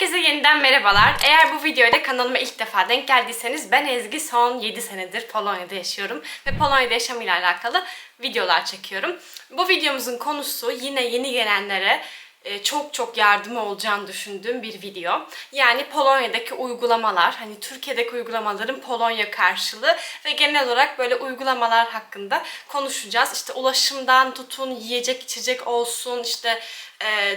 Herkese yeniden merhabalar. Eğer bu videoya kanalıma ilk defa denk geldiyseniz ben Ezgi son 7 senedir Polonya'da yaşıyorum ve Polonya'da yaşamıyla alakalı videolar çekiyorum. Bu videomuzun konusu yine yeni gelenlere e, çok çok yardımı olacağını düşündüğüm bir video. Yani Polonya'daki uygulamalar, hani Türkiye'deki uygulamaların Polonya karşılığı ve genel olarak böyle uygulamalar hakkında konuşacağız. İşte ulaşımdan tutun, yiyecek içecek olsun, işte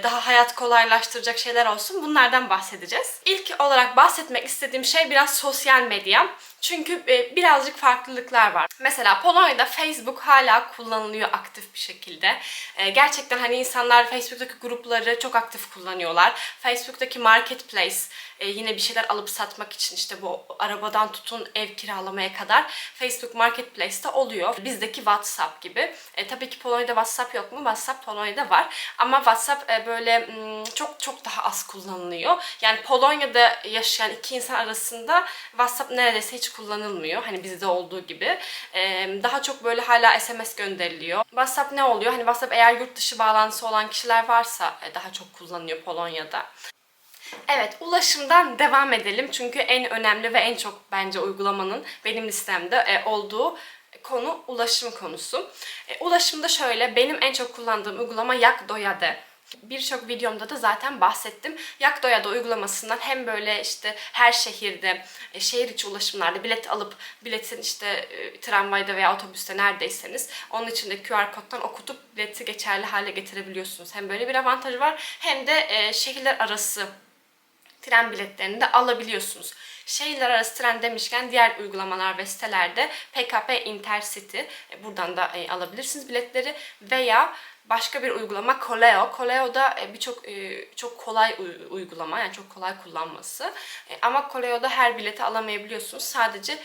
daha hayat kolaylaştıracak şeyler olsun bunlardan bahsedeceğiz. İlk olarak bahsetmek istediğim şey biraz sosyal medya. Çünkü e, birazcık farklılıklar var. Mesela Polonya'da Facebook hala kullanılıyor aktif bir şekilde. E, gerçekten hani insanlar Facebook'taki grupları çok aktif kullanıyorlar. Facebook'taki marketplace e, yine bir şeyler alıp satmak için işte bu arabadan tutun ev kiralamaya kadar Facebook Marketplace'te oluyor. Bizdeki WhatsApp gibi. E, tabii ki Polonya'da WhatsApp yok mu? WhatsApp Polonya'da var. Ama WhatsApp e, böyle çok çok daha az kullanılıyor. Yani Polonya'da yaşayan iki insan arasında WhatsApp neredeyse hiç kullanılmıyor. Hani bizde olduğu gibi. E, daha çok böyle hala SMS gönderiliyor. WhatsApp ne oluyor? Hani WhatsApp eğer yurt dışı bağlantısı olan kişiler varsa e, daha çok kullanılıyor Polonya'da. Evet, ulaşımdan devam edelim. Çünkü en önemli ve en çok bence uygulamanın benim listemde e, olduğu konu ulaşım konusu. E, ulaşımda şöyle, benim en çok kullandığım uygulama Yakdoyade. Birçok videomda da zaten bahsettim. Yakdoyada uygulamasından hem böyle işte her şehirde, e, şehir içi ulaşımlarda bilet alıp biletin işte tramvayda veya otobüste neredeyseniz onun içinde QR koddan okutup bileti geçerli hale getirebiliyorsunuz. Hem böyle bir avantajı var hem de şehirler arası tren biletlerini de alabiliyorsunuz. Şehirler arası tren demişken diğer uygulamalar ve sitelerde PKP Intercity e, buradan da e, alabilirsiniz biletleri veya başka bir uygulama Koleo. Koleo da e, birçok çok kolay uy- uygulama yani çok kolay kullanması. Ama Koleo'da her bileti alamayabiliyorsunuz. Sadece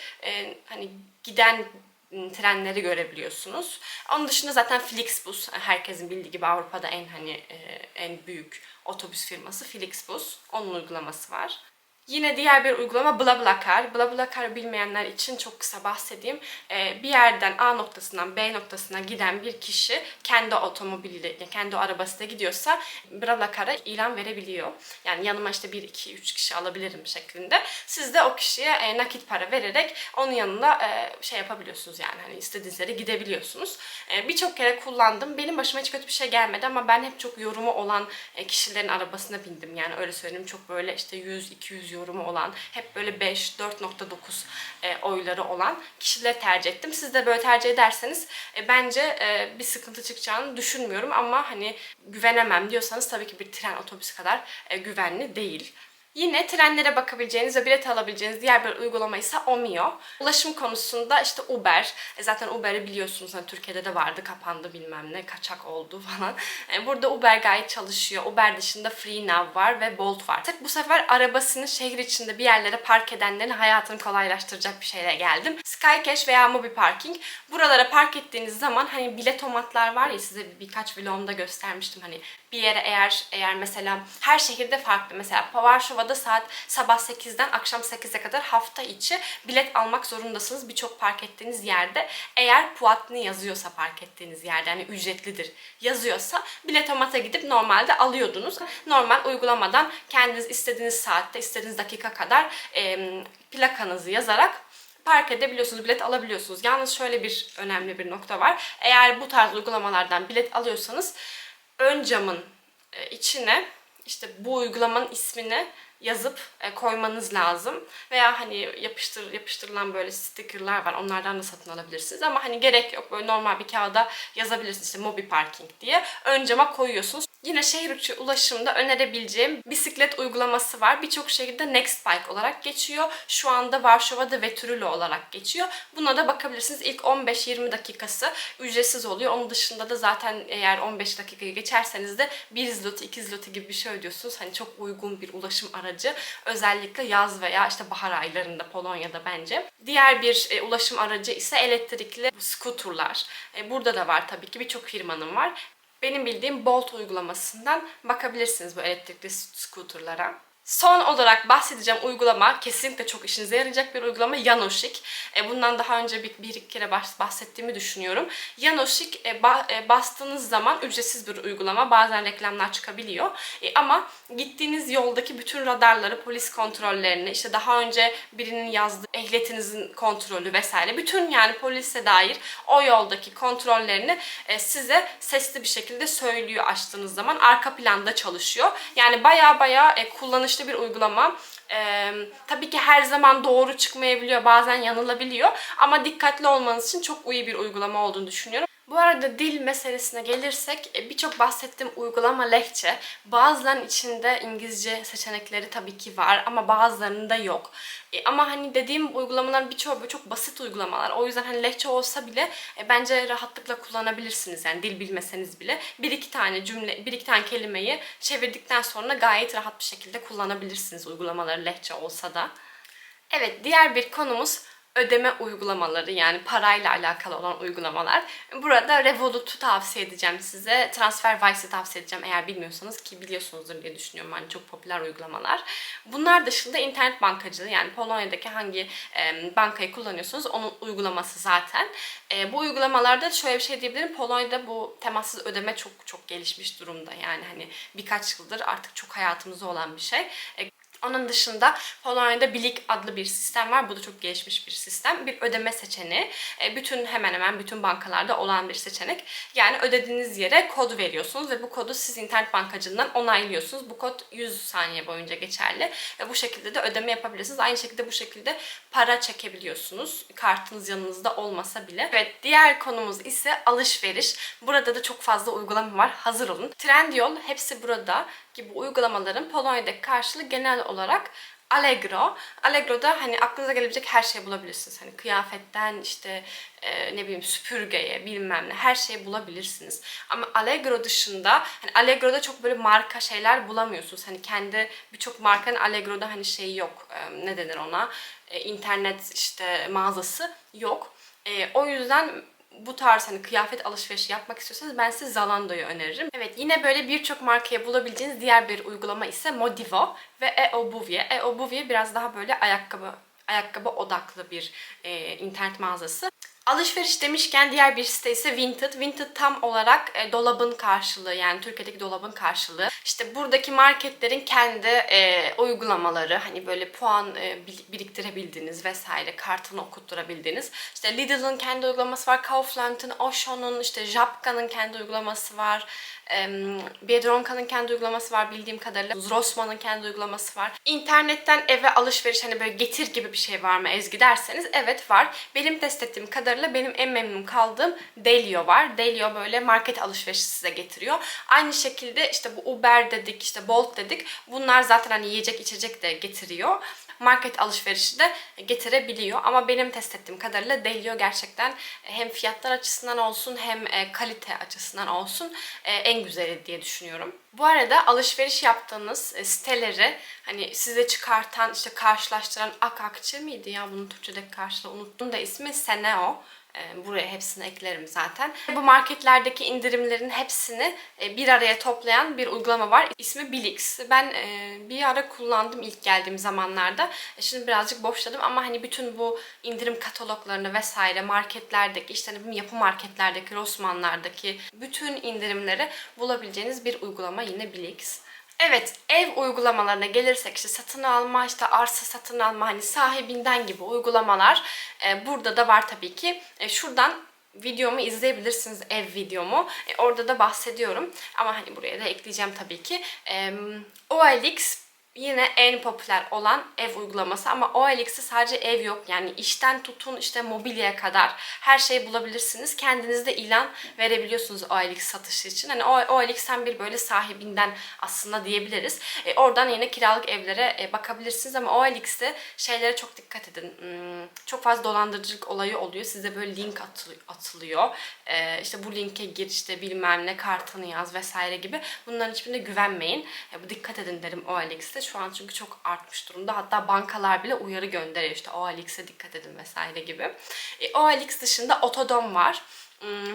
hani giden trenleri görebiliyorsunuz. Onun dışında zaten Flixbus herkesin bildiği gibi Avrupa'da en hani e, en büyük otobüs firması Flixbus. Onun uygulaması var. Yine diğer bir uygulama BlaBlaCar. BlaBlaCar bilmeyenler için çok kısa bahsedeyim. Ee, bir yerden A noktasından B noktasına giden bir kişi kendi otomobiliyle, yani kendi arabasıyla gidiyorsa BlaBlaCar'a ilan verebiliyor. Yani yanıma işte 1, 2, 3 kişi alabilirim şeklinde. Siz de o kişiye e, nakit para vererek onun yanında e, şey yapabiliyorsunuz yani hani istediğiniz yere gidebiliyorsunuz. E, Birçok kere kullandım. Benim başıma hiç kötü bir şey gelmedi ama ben hep çok yorumu olan kişilerin arabasına bindim. Yani öyle söyleyeyim çok böyle işte 100-200 yorumu olan hep böyle 5 4.9 e, oyları olan kişileri tercih ettim. Siz de böyle tercih ederseniz e, bence e, bir sıkıntı çıkacağını düşünmüyorum ama hani güvenemem diyorsanız tabii ki bir tren otobüs kadar e, güvenli değil. Yine trenlere bakabileceğiniz ve bilet alabileceğiniz diğer bir uygulama ise Omio. Ulaşım konusunda işte Uber. E zaten Uber'i biliyorsunuz hani Türkiye'de de vardı kapandı bilmem ne kaçak oldu falan. E burada Uber gayet çalışıyor. Uber dışında FreeNow var ve Bolt var. Tık bu sefer arabasını şehir içinde bir yerlere park edenlerin hayatını kolaylaştıracak bir şeyle geldim. Skycash veya Mobi Parking. Buralara park ettiğiniz zaman hani biletomatlar var ya size birkaç vlogumda göstermiştim hani bir yere eğer eğer mesela her şehirde farklı mesela Varşova'da saat sabah 8'den akşam 8'e kadar hafta içi bilet almak zorundasınız birçok park ettiğiniz yerde. Eğer puatni yazıyorsa park ettiğiniz yerde yani ücretlidir yazıyorsa biletomata gidip normalde alıyordunuz. Normal uygulamadan kendiniz istediğiniz saatte istediğiniz dakika kadar e, plakanızı yazarak park edebiliyorsunuz, bilet alabiliyorsunuz. Yalnız şöyle bir önemli bir nokta var. Eğer bu tarz uygulamalardan bilet alıyorsanız ön camın içine işte bu uygulamanın ismini yazıp e, koymanız lazım. Veya hani yapıştır yapıştırılan böyle stickerlar var. Onlardan da satın alabilirsiniz ama hani gerek yok. Böyle normal bir kağıda yazabilirsiniz işte Mobi Parking diye. Ön cama koyuyorsunuz. Yine şehir içi ulaşımda önerebileceğim bisiklet uygulaması var. Birçok şehirde Nextbike olarak geçiyor. Şu anda Varşova'da Veturulo olarak geçiyor. Buna da bakabilirsiniz. İlk 15-20 dakikası ücretsiz oluyor. Onun dışında da zaten eğer 15 dakikayı geçerseniz de 1 zloty, 2 zloty gibi bir şey ödüyorsunuz. Hani çok uygun bir ulaşım aracı. Özellikle yaz veya işte bahar aylarında Polonya'da bence. Diğer bir e, ulaşım aracı ise elektrikli skuturlar. E, burada da var tabii ki birçok firmanın var. Benim bildiğim Bolt uygulamasından bakabilirsiniz bu elektrikli skuterlara. Son olarak bahsedeceğim uygulama kesinlikle çok işinize yarayacak bir uygulama Yanoşik. E, bundan daha önce bir, bir iki kere bahs- bahsettiğimi düşünüyorum. Yanoşik e, ba- e, bastığınız zaman ücretsiz bir uygulama. Bazen reklamlar çıkabiliyor. E, ama gittiğiniz yoldaki bütün radarları, polis kontrollerini, işte daha önce birinin yazdığı ehliyetinizin kontrolü vesaire bütün yani polise dair o yoldaki kontrollerini e, size sesli bir şekilde söylüyor açtığınız zaman. Arka planda çalışıyor. Yani baya baya e, kullanışlı bir uygulama. Ee, tabii ki her zaman doğru çıkmayabiliyor, bazen yanılabiliyor ama dikkatli olmanız için çok iyi bir uygulama olduğunu düşünüyorum. Bu arada dil meselesine gelirsek e, birçok bahsettiğim uygulama lehçe. Bazılarının içinde İngilizce seçenekleri tabii ki var ama bazılarında yok. E, ama hani dediğim uygulamaların birçoğu çok basit uygulamalar. O yüzden hani lehçe olsa bile e, bence rahatlıkla kullanabilirsiniz. Yani dil bilmeseniz bile bir iki tane cümle, bir iki tane kelimeyi çevirdikten sonra gayet rahat bir şekilde kullanabilirsiniz uygulamaları lehçe olsa da. Evet, diğer bir konumuz ödeme uygulamaları yani parayla alakalı olan uygulamalar. Burada Revolut'u tavsiye edeceğim size. TransferWise'ı tavsiye edeceğim eğer bilmiyorsanız ki biliyorsunuzdur diye düşünüyorum. Hani çok popüler uygulamalar. Bunlar dışında internet bankacılığı yani Polonya'daki hangi e, bankayı kullanıyorsunuz onun uygulaması zaten. E, bu uygulamalarda şöyle bir şey diyebilirim. Polonya'da bu temassız ödeme çok çok gelişmiş durumda. Yani hani birkaç yıldır artık çok hayatımızda olan bir şey. E, onun dışında Polonya'da Bilik adlı bir sistem var. Bu da çok gelişmiş bir sistem. Bir ödeme seçeneği. E, Bütün hemen hemen bütün bankalarda olan bir seçenek. Yani ödediğiniz yere kod veriyorsunuz ve bu kodu siz internet bankacılığından onaylıyorsunuz. Bu kod 100 saniye boyunca geçerli ve bu şekilde de ödeme yapabilirsiniz. Aynı şekilde bu şekilde para çekebiliyorsunuz. Kartınız yanınızda olmasa bile. Evet diğer konumuz ise alışveriş. Burada da çok fazla uygulama var. Hazır olun. Trendyol hepsi burada gibi uygulamaların Polonya'daki karşılığı genel olarak Allegro. Allegro'da hani aklınıza gelebilecek her şeyi bulabilirsiniz. Hani kıyafetten işte e, ne bileyim süpürgeye bilmem ne her şeyi bulabilirsiniz. Ama Allegro dışında hani Allegro'da çok böyle marka şeyler bulamıyorsunuz. Hani kendi birçok markanın Allegro'da hani şeyi yok. E, ne denir ona? E, internet işte mağazası yok. E, o yüzden bu tarz hani kıyafet alışverişi yapmak istiyorsanız ben size Zalando'yu öneririm. Evet yine böyle birçok markaya bulabileceğiniz diğer bir uygulama ise Modivo ve eObuvie. eObuvie biraz daha böyle ayakkabı ayakkabı odaklı bir e, internet mağazası. Alışveriş demişken diğer bir site ise Vinted. Vinted tam olarak e, dolabın karşılığı yani Türkiye'deki dolabın karşılığı. İşte buradaki marketlerin kendi e, uygulamaları hani böyle puan e, bir- biriktirebildiğiniz vesaire kartını okutturabildiğiniz. İşte Lidl'ın kendi uygulaması var, Kaufland'ın, Auchan'ın, işte Żabka'nın kendi uygulaması var. Em, Biedronka'nın kendi uygulaması var bildiğim kadarıyla. Rossmann'ın kendi uygulaması var. İnternetten eve alışveriş hani böyle getir gibi bir şey var mı Ezgi derseniz evet var. Benim test ettiğim kadarıyla benim en memnun kaldığım Delio var. Delio böyle market alışverişi size getiriyor. Aynı şekilde işte bu Uber dedik işte Bolt dedik. Bunlar zaten hani yiyecek içecek de getiriyor market alışverişi de getirebiliyor. Ama benim test ettiğim kadarıyla Delio gerçekten hem fiyatlar açısından olsun hem e, kalite açısından olsun e, en güzeli diye düşünüyorum. Bu arada alışveriş yaptığınız e, siteleri hani size çıkartan işte karşılaştıran Akakçı mıydı ya bunun Türkçedeki karşılığı unuttum da ismi Seneo. E, Buraya hepsini eklerim zaten. Bu marketlerdeki indirimlerin hepsini e, bir araya toplayan bir uygulama var. İsmi Bilix. Ben e, bir ara kullandım ilk geldiğim zamanlarda. E, Şimdi birazcık boşladım ama hani bütün bu indirim kataloglarını vesaire marketlerdeki işte hani yapı marketlerdeki, Rossmann'lardaki bütün indirimleri bulabileceğiniz bir uygulama yine Bilix. Evet, ev uygulamalarına gelirsek işte satın alma, işte arsa satın alma, hani sahibinden gibi uygulamalar e, burada da var tabii ki. E, şuradan videomu izleyebilirsiniz, ev videomu. E, orada da bahsediyorum. Ama hani buraya da ekleyeceğim tabii ki. E, OLX yine en popüler olan ev uygulaması ama OLX'te sadece ev yok. Yani işten tutun işte mobilyaya kadar her şeyi bulabilirsiniz. Kendiniz de ilan verebiliyorsunuz OLX satışı için. Hani OLX'ten bir böyle sahibinden aslında diyebiliriz. E, oradan yine kiralık evlere e, bakabilirsiniz ama OLX'te şeylere çok dikkat edin. Hmm, çok fazla dolandırıcılık olayı oluyor. Size böyle link atı- atılıyor. E, işte bu linke gir işte bilmem ne kartını yaz vesaire gibi. Bunların hiçbirine güvenmeyin. E, bu dikkat edin derim OLX'te. Şu an çünkü çok artmış durumda. Hatta bankalar bile uyarı gönderiyor işte OLX'e dikkat edin vesaire gibi. E, OLX dışında Otodom var.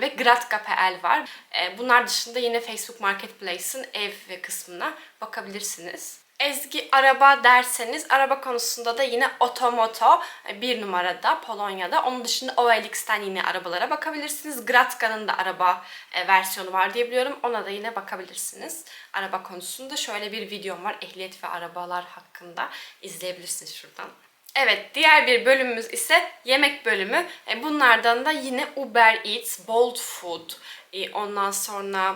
Ve Gratka.pl var. E, bunlar dışında yine Facebook Marketplace'in ev ve kısmına bakabilirsiniz. Ezgi araba derseniz araba konusunda da yine Otomoto e, bir numarada Polonya'da. Onun dışında OLX'ten yine arabalara bakabilirsiniz. Gratka'nın da araba e, versiyonu var diye biliyorum. Ona da yine bakabilirsiniz. Araba konusunda şöyle bir videom var. Ehliyet ve arabalar hakkında izleyebilirsiniz şuradan. Evet, diğer bir bölümümüz ise yemek bölümü. E, Bunlardan da yine Uber Eats, Bolt Food, ondan sonra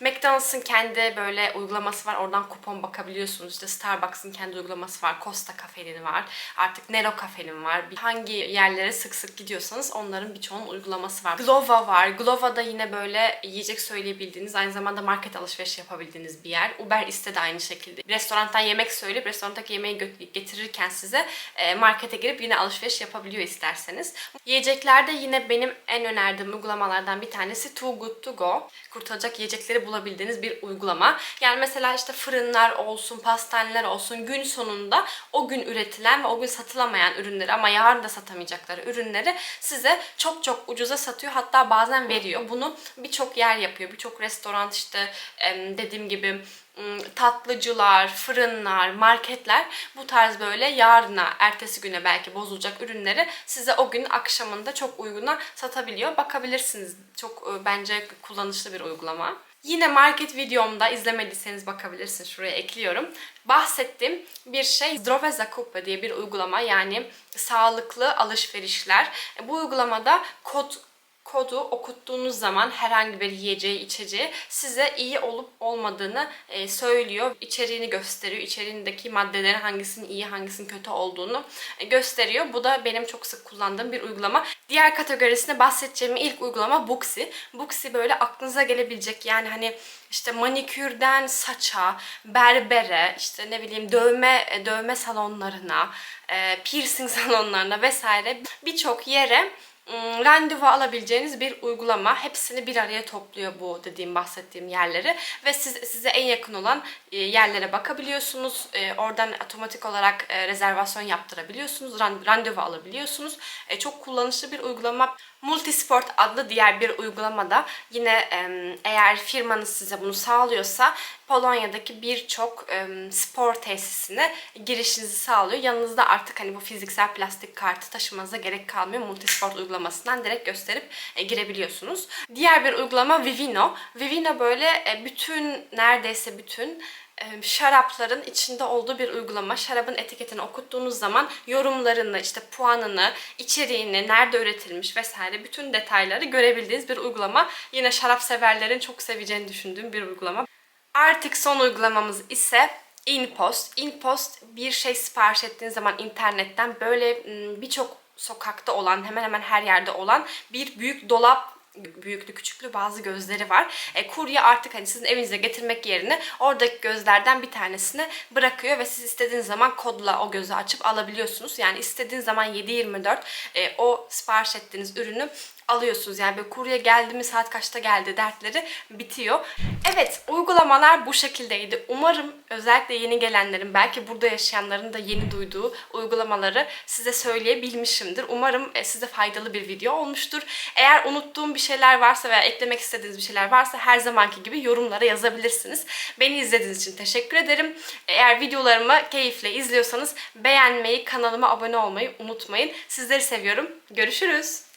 McDonald's'ın kendi böyle uygulaması var. Oradan kupon bakabiliyorsunuz. İşte Starbucks'ın kendi uygulaması var. Costa Cafe'nin var. Artık Nero Cafe'nin var. Hangi yerlere sık sık gidiyorsanız onların birçoğunun uygulaması var. Glova var. Glova'da yine böyle yiyecek söyleyebildiğiniz, aynı zamanda market alışveriş yapabildiğiniz bir yer. Uber Eats'te de aynı şekilde. Bir restorandan yemek söyleyip restorandaki yemeği getirirken size e, markete girip yine alışveriş yapabiliyor isterseniz. Yiyeceklerde yine benim en önerdiğim uygulamalardan bir tanesi Too Good To Go. Kurtaracak yiyecekleri bulabildiğiniz bir uygulama. Yani mesela işte fırınlar olsun, pastaneler olsun gün sonunda o gün üretilen ve o gün satılamayan ürünleri ama yarın da satamayacakları ürünleri size çok çok ucuza satıyor. Hatta bazen veriyor. Bunu birçok yer yapıyor. Birçok restoran işte dediğim gibi tatlıcılar, fırınlar, marketler bu tarz böyle yarına, ertesi güne belki bozulacak ürünleri size o gün akşamında çok uyguna satabiliyor. Bakabilirsiniz. Çok e, bence kullanışlı bir uygulama. Yine market videomda izlemediyseniz bakabilirsiniz. Şuraya ekliyorum. Bahsettiğim bir şey Zdrowe Zakupy diye bir uygulama yani sağlıklı alışverişler. Bu uygulamada kod kodu okuttuğunuz zaman herhangi bir yiyeceği, içeceği size iyi olup olmadığını e, söylüyor. İçeriğini gösteriyor. İçeriğindeki maddelerin hangisinin iyi, hangisinin kötü olduğunu e, gösteriyor. Bu da benim çok sık kullandığım bir uygulama. Diğer kategorisine bahsedeceğim ilk uygulama Booksy. Booksy böyle aklınıza gelebilecek yani hani işte manikürden saça, berbere, işte ne bileyim dövme e, dövme salonlarına, piercing salonlarına vesaire birçok yere randevu alabileceğiniz bir uygulama. Hepsini bir araya topluyor bu dediğim bahsettiğim yerleri ve siz, size en yakın olan e, yerlere bakabiliyorsunuz. E, oradan otomatik olarak e, rezervasyon yaptırabiliyorsunuz. ran- randevu alabiliyorsunuz. Çok kullanışlı bir uygulama. Multisport adlı diğer bir uygulamada yine eğer firmanız size bunu sağlıyorsa Polonya'daki birçok spor tesisine girişinizi sağlıyor. Yanınızda artık hani bu fiziksel plastik kartı taşımanıza gerek kalmıyor. Multisport uygulamasından direkt gösterip e, girebiliyorsunuz. Diğer bir uygulama Vivino. Vivino böyle e, bütün neredeyse bütün şarapların içinde olduğu bir uygulama. Şarabın etiketini okuttuğunuz zaman yorumlarını, işte puanını, içeriğini, nerede üretilmiş vesaire bütün detayları görebildiğiniz bir uygulama. Yine şarap severlerin çok seveceğini düşündüğüm bir uygulama. Artık son uygulamamız ise InPost. InPost bir şey sipariş ettiğiniz zaman internetten böyle m, birçok sokakta olan, hemen hemen her yerde olan bir büyük dolap büyüklü küçüklü bazı gözleri var. E, kurye artık hani sizin evinize getirmek yerine oradaki gözlerden bir tanesini bırakıyor ve siz istediğiniz zaman kodla o gözü açıp alabiliyorsunuz. Yani istediğiniz zaman 7-24 e, o sipariş ettiğiniz ürünü alıyorsunuz. Yani böyle kurye geldi mi saat kaçta geldi dertleri bitiyor. Evet uygulamalar bu şekildeydi. Umarım özellikle yeni gelenlerin belki burada yaşayanların da yeni duyduğu uygulamaları size söyleyebilmişimdir. Umarım e, size faydalı bir video olmuştur. Eğer unuttuğum bir şeyler varsa veya eklemek istediğiniz bir şeyler varsa her zamanki gibi yorumlara yazabilirsiniz. Beni izlediğiniz için teşekkür ederim. Eğer videolarımı keyifle izliyorsanız beğenmeyi, kanalıma abone olmayı unutmayın. Sizleri seviyorum. Görüşürüz.